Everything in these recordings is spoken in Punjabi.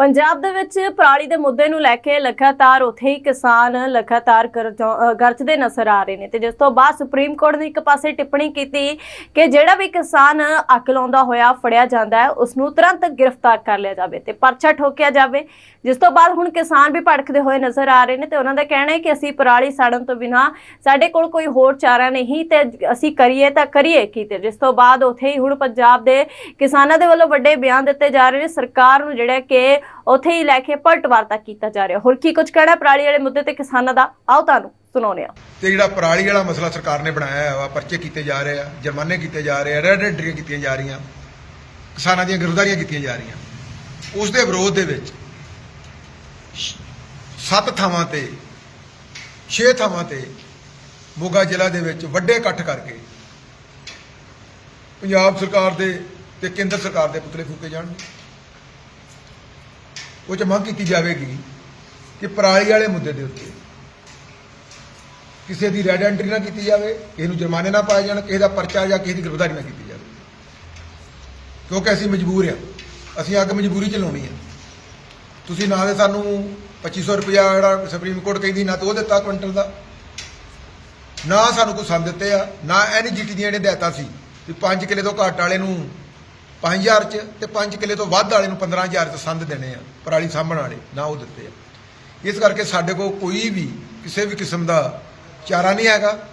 ਪੰਜਾਬ ਦੇ ਵਿੱਚ ਪਰਾਲੀ ਦੇ ਮੁੱਦੇ ਨੂੰ ਲੈ ਕੇ ਲਗਾਤਾਰ ਉੱਥੇ ਹੀ ਕਿਸਾਨ ਲਗਾਤਾਰ ਗਰਜ- ਗਰਜਦੇ ਨਜ਼ਰ ਆ ਰਹੇ ਨੇ ਤੇ ਜਿਸ ਤੋਂ ਬਾਅਦ ਸੁਪਰੀਮ ਕੋਰਟ ਨੇ ਇੱਕ ਪਾਸੇ ਟਿੱਪਣੀ ਕੀਤੀ ਕਿ ਜਿਹੜਾ ਵੀ ਕਿਸਾਨ ਅੱਗ ਲਾਉਂਦਾ ਹੋਇਆ ਫੜਿਆ ਜਾਂਦਾ ਹੈ ਉਸ ਨੂੰ ਤੁਰੰਤ ਗ੍ਰਿਫਤਾਰ ਕਰ ਲਿਆ ਜਾਵੇ ਤੇ ਪਰਚਾ ਠੋਕਿਆ ਜਾਵੇ। ਜਿਸ ਤੋਂ ਬਾਅਦ ਹੁਣ ਕਿਸਾਨ ਵੀ ਭੜਕਦੇ ਹੋਏ ਨਜ਼ਰ ਆ ਰਹੇ ਨੇ ਤੇ ਉਹਨਾਂ ਦਾ ਕਹਿਣਾ ਹੈ ਕਿ ਅਸੀਂ ਪਰਾਲੀ ਸਾੜਨ ਤੋਂ ਬਿਨਾ ਸਾਡੇ ਕੋਲ ਕੋਈ ਹੋਰ ਚਾਰਾ ਨਹੀਂ ਤੇ ਅਸੀਂ ਕਰੀਏ ਤਾਂ ਕਰੀਏ ਕੀ ਤੇ ਜਿਸ ਤੋਂ ਬਾਅਦ ਉੱਥੇ ਹੀ ਹੁਣ ਪੰਜਾਬ ਦੇ ਕਿਸਾਨਾਂ ਦੇ ਵੱਲੋਂ ਵੱਡੇ ਬਿਆਨ ਦਿੱਤੇ ਜਾ ਰਹੇ ਨੇ। ਸਰਕਾਰ ਨੂੰ ਜਿਹੜਾ ਕਿ ਉੱਥੇ ਹੀ ਲੈ ਕੇ ਪਲਟਵਾਰਤਾ ਕੀਤਾ ਜਾ ਰਿਹਾ। ਹੋਰ ਕੀ ਕੁਝ ਕਹਿਣਾ ਪਰਾਲੀ ਵਾਲੇ ਮੁੱਦੇ ਤੇ ਕਿਸਾਨਾਂ ਦਾ? ਆਓ ਤੁਹਾਨੂੰ ਸੁਣਾਉਂਦੇ ਹਾਂ। ਤੇ ਜਿਹੜਾ ਪਰਾਲੀ ਵਾਲਾ ਮਸਲਾ ਸਰਕਾਰ ਨੇ ਬਣਾਇਆ ਹੈ ਪਰਚੇ ਕੀਤੇ ਜਾ ਰਹੇ ਆ, ਜੁਰਮਾਨੇ ਕੀਤੇ ਜਾ ਰਹੇ ਆ ਰੈਡ ਐਂਟਰੀਆਂ ਕੀਤੀਆਂ ਜਾ ਰਹੀਆਂ, ਕਿਸਾਨਾਂ ਦੀਆਂ ਗ੍ਰਿਫਤਾਰੀਆਂ ਕੀਤੀਆਂ ਜਾ ਰਹੀਆਂ। ਉਸ ਦੇ ਵਿਰੋਧ ਦੇ ਵਿੱਚ ਸੱਤ ਥਾਵਾਂ ਤੇ, ਛੇ ਥਾਵਾਂ ਤੇ ਮੋਗਾ ਜ਼ਿਲ੍ਹਾ ਦੇ ਵਿੱਚ ਵੱਡੇ ਇਕੱਠ ਕਰਕੇ ਪੰਜਾਬ ਸਰਕਾਰ ਦੇ ਤੇ ਕੇਂਦਰ ਸਰਕਾਰ ਦੇ ਪੁਤਲੇ ਫੂਕੇ ਜਾਣਗੇ ਉਹ ਚ ਮੰਗ ਕੀਤੀ ਜਾਵੇਗੀ ਕਿ ਪਰਾਲੀ ਵਾਲੇ ਮੁੱਦੇ ਦੇ ਉੱਤੇ ਕਿਸੇ ਦੀ ਰੈਡ ਐਂਟਰੀ ਨਾ ਕੀਤੀ ਜਾਵੇ, ਕਿਸੇ ਨੂੰ ਜੁਰਮਾਨੇ ਨਾ ਪਾਏ ਜਾਣ, ਕਿਸੇ ਦਾ ਪਰਚਾ ਜਾਂ ਕਿਸੇ ਦੀ ਗ੍ਰਿਫਤਾਰੀ ਨਾ ਕੀਤੀ ਜਾਵੇ। ਕਿਉਂਕਿ ਅਸੀਂ ਮਜਬੂਰ ਆ ਅਸੀਂ ਅੱਗ ਮਜਬੂਰੀ ਚਲਾਉਣੀ ਆ ਤੁਸੀਂ ਨਾ ਦੇ ਸਾਨੂੰ 2500 ਰੁਪਇਆ ਜਿਹੜਾ ਸੁਪਰੀਮ ਕੋਰਟ ਕਹਿੰਦੀ, ਨਾ ਤਾਂ ਉਹ ਦਿੱਤਾ ਕੁਇੰਟਲ ਦਾ। ਨਾ ਸਾਨੂੰ ਕੋਈ ਸੰਦ ਦਿੱਤੇ ਆ, ਨਾ ਐਨਜੀਟੀ ਦੀਆਂ ਜਿਹੜੇ ਹਦਾਇਤਾਂ ਸੀ ਵੀ 5 ਕਿੱਲੇ ਤੋਂ ਘੱਟ ਵਾਲੇ ਨੂੰ 5000 ਚ ਤੇ 5 ਕਿੱਲੇ ਤੋਂ ਵੱਧ ਵਾਲੇ ਨੂੰ 15000 ਚ ਸੰਦ ਦੇਣੇ ਆ, ਪਰਾਲੀ ਸਾਂਭਣ ਵਾਲੇ, ਨਾ ਉਹ ਦਿੱਤੇ ਆ। ਇਸ ਕਰਕੇ ਸਾਡੇ ਕੋਲ ਕੋਈ ਵੀ ਕਿਸੇ ਵੀ ਕਿਸਮ ਦਾ ਚਾਰਾ ਨਹੀਂ ਹੈਗਾ।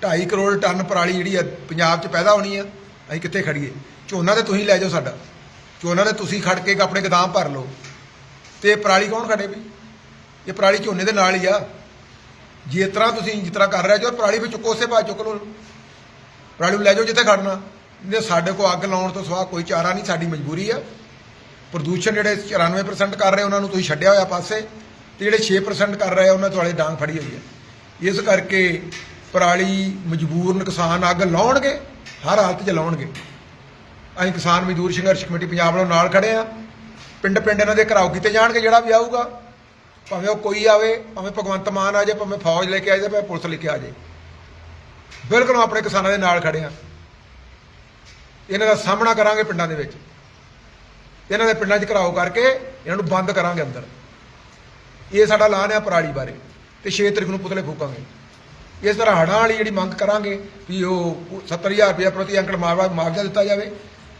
2.5 ਕਰੋੜ ਟਨ ਪਰਾਲੀ ਜਿਹੜੀ ਆ ਪੰਜਾਬ 'ਚ ਪੈਦਾ ਹੋਣੀ ਆ, ਅਸੀਂ ਕਿੱਥੇ ਖੜੀਏ? ਝੋਨਾ ਤੇ ਤੁਸੀਂ ਲੈ ਜਾਓ ਸਾਡਾ। ਝੋਨਾ ਤੇ ਤੁਸੀਂ ਖੜ ਕੇ ਆਪਣੇ ਗਦਾਮ ਭਰ ਲਓ। ਤੇ ਪਰਾਲੀ ਕੌਣ ਖੜੇ ਵੀ? ਇਹ ਪਰਾਲੀ ਝੋਨੇ ਦੇ ਨਾਲ ਹੀ ਆ। ਜੇ ਤਰ੍ਹਾਂ ਤੁਸੀਂ ਜਿਸ ਤਰ੍ਹਾਂ ਕਰ ਰਹੇ ਜੋ ਪਰਾਲੀ ਵੀ ਚੁੱਕੋ, ਉਸੇ ਬਾਅਦ ਚੁੱਕ ਲਓ। ਪਰਾਲੀ ਨੂੰ ਲੈ ਜਾਓ ਜਿੱਥੇ ਖੜਨਾ। ਨਹੀਂ ਸਾਡੇ ਕੋਲ ਅੱਗ ਲਾਉਣ ਤੋਂ ਸਿਵਾ ਕੋਈ ਚਾਰਾ ਨਹੀਂ, ਸਾਡੀ ਮਜਬੂਰੀ ਆ। ਪ੍ਰਦੂਸ਼ਣ ਜਿਹੜੇ 94% ਕਰ ਰਹੇ, ਉਹਨਾਂ ਨੂੰ ਤੁਸੀਂ ਛੱਡਿਆ ਹੋਇਆ ਪਾਸੇ, ਤੇ ਜਿਹੜੇ 6% ਕਰ ਰਹੇ ਆ, ਉਹਨਾਂ ਤੁਹਾਡੇ ਡਾਂਗ ਫੜੀ ਹੋਈ ਹੈ ਇਸ ਕਰਕੇ ਪਰਾਲੀ ਮਜਬੂਰਨ ਕਿਸਾਨ ਅੱਗ ਲਾਉਣਗੇ, ਹਰ ਹਾਲਤ 'ਚ ਲਾਉਣਗੇ। ਅਸੀਂ ਕਿਸਾਨ ਮਜ਼ਦੂਰ ਸੰਘਰਸ਼ ਕਮੇਟੀ ਪੰਜਾਬ ਵੱਲੋਂ ਨਾਲ ਖੜੇ ਆ। ਪਿੰਡ ਪਿੰਡ ਇਹਨਾਂ ਦੇ ਘਰਾਓ ਕੀਤੇ ਜਾਣਗੇ, ਜਿਹੜਾ ਵੀ ਆਊਗਾ। ਭਾਵੇਂ ਉਹ ਕੋਈ ਆਵੇ, ਭਾਵੇਂ ਭਗਵੰਤ ਮਾਨ ਆ ਜਾਏ, ਭਾਵੇਂ ਫੌਜ ਲੈ ਕੇ ਆ ਜਾਏ, ਭਾਵੇਂ ਪੁਲਿਸ ਲੈ ਕੇ ਆ ਜਾਏ। ਬਿਲਕੁਲ ਆਪਣੇ ਕਿਸਾਨਾਂ ਦੇ ਨਾਲ ਖੜੇ ਆ। ਇਹਨਾਂ ਦਾ ਸਾਹਮਣਾ ਕਰਾਂਗੇ ਪਿੰਡਾਂ ਦੇ ਵਿੱਚ। ਇਹਨਾਂ ਦੇ ਪਿੰਡਾਂ 'ਚ ਘਰਾਓ ਕਰਕੇ ਇਹਨਾਂ ਨੂੰ ਬੰਦ ਕਰਾਂਗੇ ਅੰਦਰ। ਇਹ ਸਾਡਾ ਐਲਾਨ ਆ ਪਰਾਲੀ ਬਾਰੇ ਤੇ 6 ਤਰੀਕ ਨੂੰ ਪੁਤਲੇ ਫੂਕਾਂਗੇ। ਇਸ ਤਰ੍ਹਾਂ ਹੜਾਂ ਵਾਲੀ ਜਿਹੜੀ ਮੰਗ ਕਰਾਂਗੇ ਵੀ ਉਹ 70000 ਰੁਪਏ ਪ੍ਰਤੀ ਅੰਕੜ ਮਾਵਾ ਮੁਆਵਜ਼ਾ ਦਿੱਤਾ ਜਾਵੇ,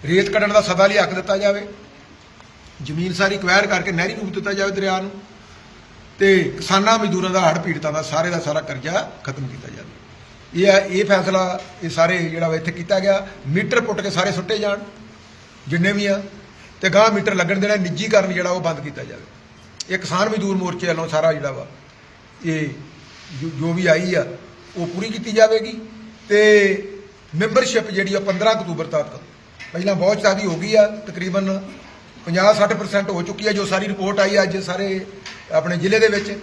ਰੇਤ ਕੱਢਣ ਦਾ ਸਦਾ ਲਈ ਹੱਕ ਦਿੱਤਾ ਜਾਵੇ, ਜ਼ਮੀਨ ਸਾਰੀ ਕੁਐਰ ਕਰਕੇ ਨਹਿਰੀ ਰੂਪ ਦਿੱਤਾ ਜਾਵੇ ਦਰਿਆ ਨੂੰ ਤੇ ਕਿਸਾਨਾਂ ਮਜ਼ਦੂਰਾਂ ਦਾ ਹੜ੍ਹ ਪੀੜਤਾਂ ਦਾ ਸਾਰੇ ਦਾ ਸਾਰਾ ਕਰਜ਼ਾ ਖਤਮ ਕੀਤਾ ਜਾਵੇ। ਇਹ ਹੈ, ਇਹ ਫੈਸਲਾ ਇਹ ਸਾਰੇ ਜਿਹੜਾ ਵਾ ਇੱਥੇ ਕੀਤਾ ਗਿਆ। ਮੀਟਰ ਪੁੱਟ ਕੇ ਸਾਰੇ ਸੁੱਟੇ ਜਾਣ, ਜਿੰਨੇ ਵੀ ਆ, ਤੇ ਗਾਂ ਮੀਟਰ ਲੱਗਣ ਦੇਣਾ ਨਿੱਜੀਕਰਨ ਜਿਹੜਾ ਉਹ ਬੰਦ ਕੀਤਾ ਜਾਵੇ। ਇਹ ਕਿਸਾਨ ਮਜ਼ਦੂਰ ਮੋਰਚੇ ਵੱਲੋਂ ਸਾਰਾ ਜਿਹੜਾ ਵਾ, ਇਹ ਜੋ- ਵੀ ਆਈ ਆ, ਉਹ ਪੂਰੀ ਕੀਤੀ ਜਾਵੇਗੀ। ਤੇ ਮੈਂਬਰਸ਼ਿਪ ਜਿਹੜੀ ਆ 15 ਅਕਤੂਬਰ ਤੱਕ, ਪਹਿਲਾਂ ਬਹੁਤ ਜ਼ਿਆਦੀ ਹੋ ਗਈ ਆ, ਤਕਰੀਬਨ 50-60% ਹੋ ਚੁੱਕੀ ਆ, ਜੋ ਸਾਰੀ ਰਿਪੋਰਟ ਆਈ ਅੱਜ ਸਾਰੇ ਆਪਣੇ ਜ਼ਿਲ੍ਹੇ ਦੇ ਵਿੱਚ।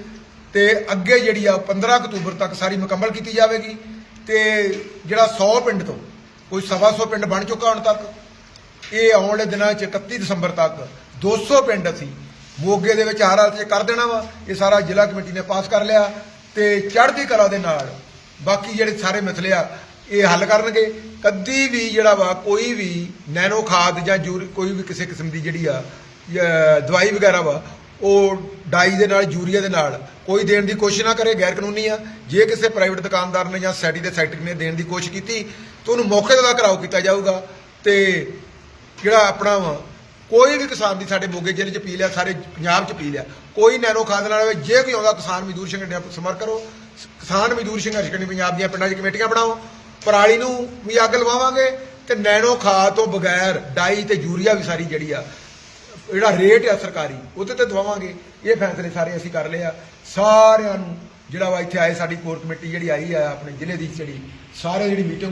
ਤੇ ਅੱਗੇ ਜਿਹੜੀ ਆ 15 ਅਕਤੂਬਰ ਤੱਕ ਸਾਰੀ ਮੁਕੰਮਲ ਕੀਤੀ ਜਾਵੇਗੀ। ਤੇ ਜਿਹੜਾ 100 ਪਿੰਡ ਤੋਂ, ਕੋਈ ਸਵਾ ਸੌ ਪਿੰਡ ਬਣ ਚੁੱਕਾ ਹੁਣ ਤੱਕ, ਇਹ ਆਉਣ ਵਾਲੇ ਦਿਨਾਂ 'ਚ 31 ਦਸੰਬਰ ਤੱਕ 200 ਪਿੰਡ ਅਸੀਂ ਮੋਗੇ ਦੇ ਵਿੱਚ ਹਰ ਹਾਲਤ 'ਚ ਕਰ ਦੇਣਾ ਵਾ, ਇਹ ਸਾਰਾ ਜ਼ਿਲ੍ਹਾ ਕਮੇਟੀ ਨੇ ਪਾਸ ਕਰ ਲਿਆ ਤੇ ਚੜ੍ਹਦੀ ਕਲਾ ਦੇ ਨਾਲ ਬਾਕੀ ਜਿਹੜੇ ਸਾਰੇ ਮਸਲੇ ਆ, ਇਹ ਹੱਲ ਕਰਨਗੇ। ਕਦੀ ਵੀ ਜਿਹੜਾ ਵਾ, ਕੋਈ ਵੀ ਨੈਨੋ ਖਾਦ ਜਾਂ ਜੂਰ, ਕੋਈ ਵੀ ਕਿਸੇ ਕਿਸਮ ਦੀ ਜਿਹੜੀ ਆ ਦਵਾਈ ਵਗੈਰਾ ਵਾ ਉਹ ਡਾਈ ਦੇ ਨਾਲ, ਯੂਰੀਆ ਦੇ ਨਾਲ, ਕੋਈ ਦੇਣ ਦੀ ਕੋਸ਼ਿਸ਼ ਨਾ ਕਰੇ ਗੈਰ ਕਾਨੂੰਨੀ ਆ। ਜੇ ਕਿਸੇ ਪ੍ਰਾਈਵੇਟ ਦੁਕਾਨਦਾਰ ਨੇ ਜਾਂ ਸੈਟੀ ਦੇ ਸੈਕਟਰੀ ਨੇ ਦੇਣ ਦੀ ਕੋਸ਼ਿਸ਼ ਕੀਤੀ, ਤਾਂ ਉਹਨੂੰ ਮੌਕੇ ਤੇ ਦਾ ਘਰਾਓ ਕੀਤਾ ਜਾਊਗਾ। ਤੇ ਜਿਹੜਾ ਆਪਣਾ ਵਾ, ਕੋਈ ਵੀ ਕਿਸਾਨ ਦੀ ਸਾਡੇ ਮੋਗੇ ਜ਼ਿਲ੍ਹੇ 'ਚ ਪੀ ਲਿਆ ਸਾਰੇ ਪੰਜਾਬ 'ਚ ਪੀ ਲਿਆ ਕੋਈ ਨੈਨੋ ਖਾਦ ਨਾਲ ਹੋਵੇ, ਜੇ ਕੋਈ ਆਉਂਦਾ, ਕਿਸਾਨ ਮਜ਼ਦੂਰ ਸੰਗਠਨ ਨਾਲ ਕਰੋ। ਕਿਸਾਨ ਮਜ਼ਦੂਰ ਸੰਘਰਸ਼ ਕਮੇਟੀ ਪੰਜਾਬ ਦੀਆਂ ਪਿੰਡਾਂ 'ਚ ਕਮੇਟੀਆਂ ਬਣਾਓ। ਪਰਾਲੀ ਨੂੰ ਵੀ ਅੱਗ ਲਵਾਵਾਂਗੇ ਤੇ ਨੈਨੋ ਖਾਦ ਤੋਂ ਬਗੈਰ ਡਾਈ ਤੇ ਯੂਰੀਆ ਵੀ ਸਾਰੀ ਜਿਹੜੀ ਆ ਜਿਹੜਾ ਰੇਟ ਆ ਸਰਕਾਰੀ ਉਹਦੇ ਤੇ ਦਵਾਵਾਂਗੇ। ਇਹ ਫੈਸਲੇ ਸਾਰੇ ਅਸੀਂ ਕਰ ਲਏ ਆ। ਸਾਰਿਆਂ ਨੂੰ ਜਿਹੜਾ ਵਾ ਇੱਥੇ ਆਏ ਸਾਡੀ ਕੋਰ ਕਮੇਟੀ ਜਿਹੜੀ ਆਈ ਆ, ਆਪਣੇ ਜ਼ਿਲ੍ਹੇ ਦੀ ਜਿਹੜੀ, ਸਾਰੇ ਜਿਹੜੀ ਮੀਟਿੰਗ